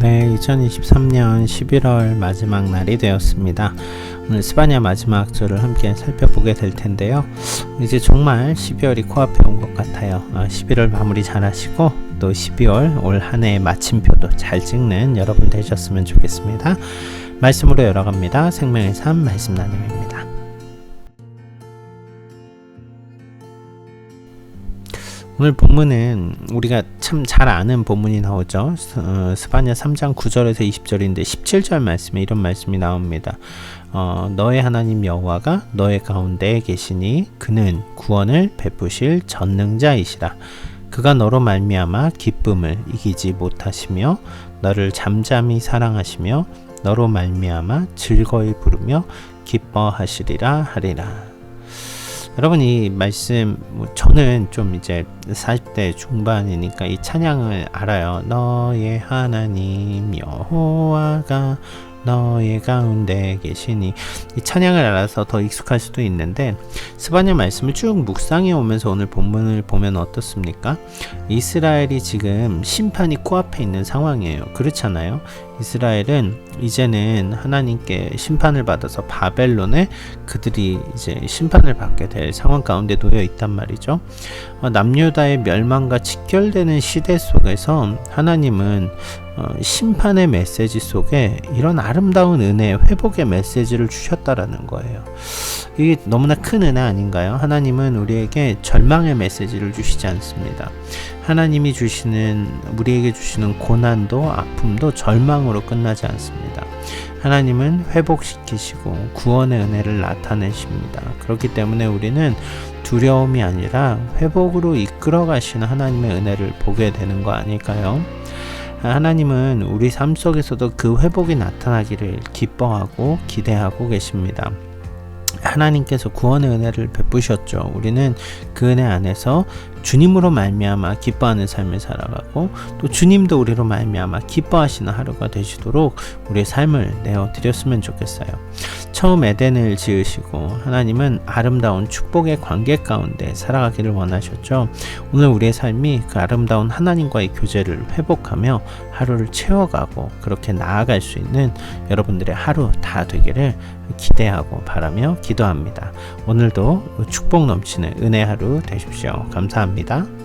네, 2023년 11월 마지막 날이 되었습니다. 오늘 스바냐 마지막 주를 함께 살펴보게 될 텐데요. 이제 정말 12월이 코앞에 온 것 같아요. 어, 11월 마무리 잘 하시고 또 12월 올 한 해의 마침표도 잘 찍는 여러분 되셨으면 좋겠습니다. 말씀으로 열어갑니다. 생명의 삶 말씀 나눔입니다. 오늘 본문은 우리가 참 잘 아는 본문이 나오죠. 어, 스바냐 3장 9절에서 20절인데 17절 말씀에 이런 말씀이 나옵니다. 어, 너의 하나님 여호와가 너의 가운데에 계시니 그는 구원을 베푸실 전능자이시라. 그가 너로 말미암아 기쁨을 이기지 못하시며 너를 잠잠히 사랑하시며 너로 말미암아 즐거이 부르며 기뻐하시리라 하리라. 여러분 이 말씀 뭐 저는 좀 이제 40대 중반이니까 이 찬양을 알아요. 너의 하나님 여호와가 너의 가운데 계시니 이 찬양을 알아서 더 익숙할 수도 있는데 스바냐 말씀을 쭉 묵상해 오면서 오늘 본문을 보면 어떻습니까? 이스라엘이 지금 심판이 코앞에 있는 상황이에요. 그렇잖아요. 이스라엘은 이제는 하나님께 심판을 받아서 바벨론에 그들이 이제 심판을 받게 될 상황 가운데 놓여 있단 말이죠. 어, 남유다의 멸망과 직결되는 시대 속에서 하나님은 어, 심판의 메시지 속에 이런 아름다운 은혜, 회복의 메시지를 주셨다라는 거예요. 이게 너무나 큰 은혜 아닌가요? 하나님은 우리에게 절망의 메시지를 주시지 않습니다. 하나님이 주시는 우리에게 주시는 고난도 아픔도 절망으로 끝나지 않습니다. 하나님은 회복시키시고 구원의 은혜를 나타내십니다. 그렇기 때문에 우리는 두려움이 아니라 회복으로 이끌어 가시는 하나님의 은혜를 보게 되는 거 아닐까요? 하나님은 우리 삶 속에서도 그 회복이 나타나기를 기뻐하고 기대하고 계십니다. 하나님께서 구원의 은혜를 베푸셨죠. 우리는 그 은혜 안에서 주님으로 말미암아 기뻐하는 삶을 살아가고 또 주님도 우리로 말미암아 기뻐하시는 하루가 되시도록 우리의 삶을 내어 드렸으면 좋겠어요. 처음 에덴을 지으시고 하나님은 아름다운 축복의 관계 가운데 살아가기를 원하셨죠. 오늘 우리의 삶이 그 아름다운 하나님과의 교제를 회복하며 하루를 채워가고 그렇게 나아갈 수 있는 여러분들의 하루 다 되기를 기대하고 바라며 기도합니다. 오늘도 축복 넘치는 은혜 하루 되십시오. 감사합니다.